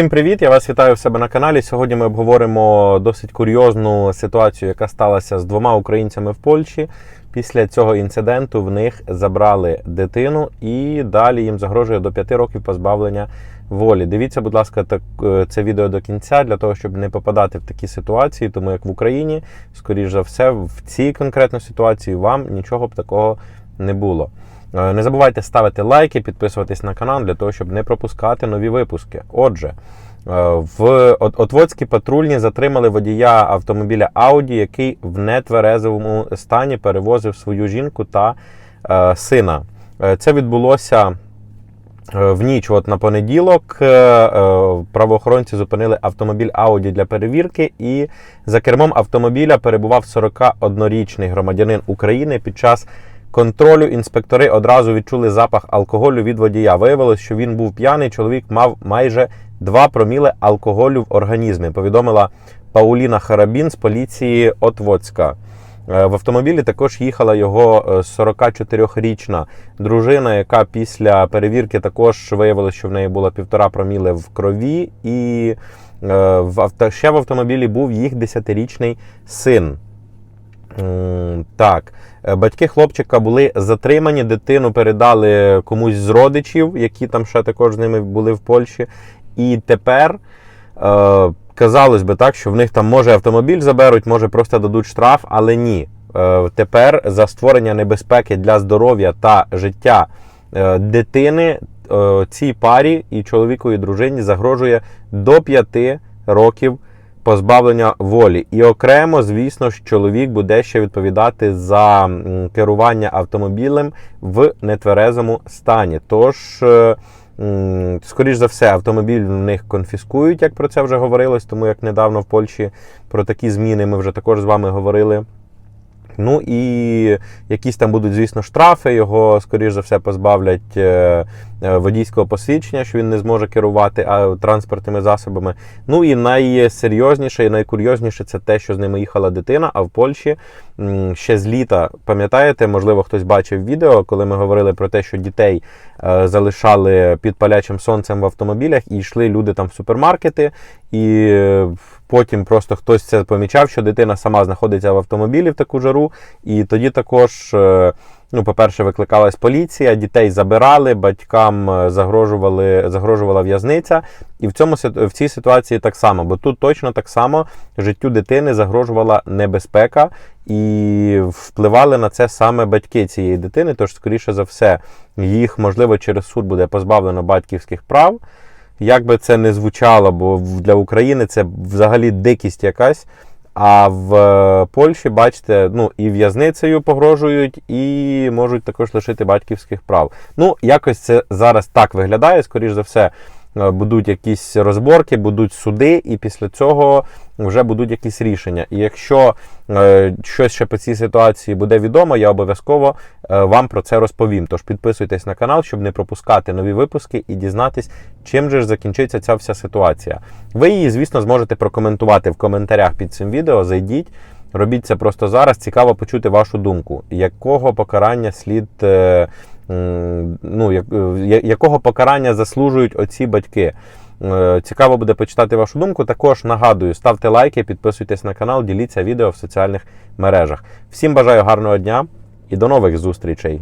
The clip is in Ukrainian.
Всім привіт! Я вас вітаю в себе на каналі. Сьогодні ми обговоримо досить курйозну ситуацію, яка сталася з двома українцями в Польщі. Після цього інциденту в них забрали дитину і далі їм загрожує до 5 років позбавлення волі. Дивіться, будь ласка, так, е, це відео до кінця для того, щоб не попадати в такі ситуації, тому як в Україні, скоріш за все, в цій конкретній ситуації вам нічого б такого не було. Е, Не забувайте ставити лайки, підписуватись на канал для того, щоб не пропускати нові випуски. Отже, е, в От- Отводські патрульні затримали водія автомобіля Audi, який в нетверезовому стані перевозив свою жінку та е, сина. Е, Це відбулося в ніч, от на понеділок. Правоохоронці зупинили автомобіль Audi для перевірки, і за кермом автомобіля перебував 41-річний громадянин України під час. Контролю інспектори одразу відчули запах алкоголю від водія. Виявилось, що він був п'яний. Чоловік мав майже 2 проміли алкоголю в організмі. Повідомила Пауліна Харабін з поліції Отводська. Е, В автомобілі також їхала його е, 44-річна дружина, яка після перевірки також виявилось, що в неї було півтора проміли в крові, і е, в авто, ще в автомобілі був їх 10-річний син. Так, Е, батьки хлопчика були затримані, дитину передали комусь з родичів, які там ще також з ними були в Польщі. І тепер е, казалось би так, що в них там може автомобіль заберуть, може просто дадуть штраф, але ні. Е, тепер за створення небезпеки для здоров'я та життя е, дитини е, цій парі і чоловіку і дружині загрожує до 5 років позбавлення волі. І окремо, звісно ж, чоловік буде ще відповідати за керування автомобілем в нетверезому стані. Тож, е, скоріш за все, автомобіль в них конфіскують, як про це вже говорилось, тому як недавно в Польщі про такі зміни ми вже також з вами говорили. Ну і якісь там будуть, звісно, штрафи, його, скоріш за все, позбавлять е, е, водійського посвідчення, що він не зможе керувати транспортними засобами. Ну і найсерйозніше і найкурйозніше це те, що з ними їхала дитина. А в Польщі ще з літа, пам'ятаєте, можливо, хтось бачив відео, коли ми говорили про те, що дітей е, залишали під палячим сонцем в автомобілях, і йшли люди там в супермаркети, і потім просто хтось це помічав, що дитина сама знаходиться в автомобілі в таку жару, і тоді також. е, Ну, по-перше, викликалась поліція, дітей забирали, батькам е, загрожували, загрожувала в'язниця. І в цьому в цій ситуації так само, бо тут точно так само життю дитини загрожувала небезпека, і впливали на це саме батьки цієї дитини. Тож, скоріше за все, їх можливо через суд буде позбавлено батьківських прав. Як би це не звучало, бо для України це взагалі дикість якась. А в е, Польщі, бачите, ну і в'язницею погрожують, і можуть також лишити батьківських прав. Ну, якось це зараз так виглядає. Скоріш за все, будуть якісь розборки, будуть суди, і після цього вже будуть якісь рішення. І якщо е, щось ще по цій ситуації буде відомо, я обов'язково е, вам про це розповім. Тож підписуйтесь на канал, щоб не пропускати нові випуски і дізнатись, чим же ж закінчиться ця вся ситуація. Ви її, звісно, зможете прокоментувати в коментарях під цим відео. Зайдіть. Робіть це просто зараз. Цікаво почути вашу думку. Якого покарання слід, е, ну, як- е, якого покарання заслужують оці батьки? Е, Цікаво буде почитати вашу думку. Також нагадую, ставте лайки, підписуйтесь на канал, діліться відео в соціальних мережах. Всім бажаю гарного дня і до нових зустрічей!